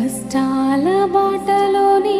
కష్టాల బాటలోని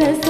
las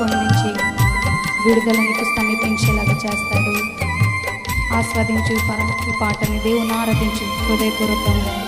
పొందించి విడుదల నీకు సమీపించేలాగా చేస్తాడు. ఆస్వాదించు పర ఈ పాటని దేవుని ఆరాధించు. హృదయపూర్వకంగా.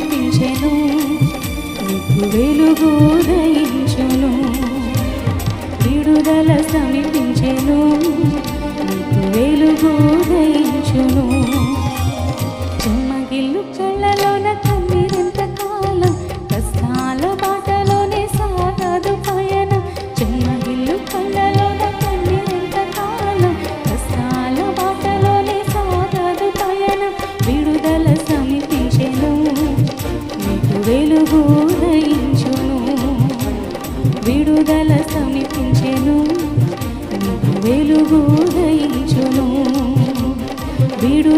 వెలుగుదయ.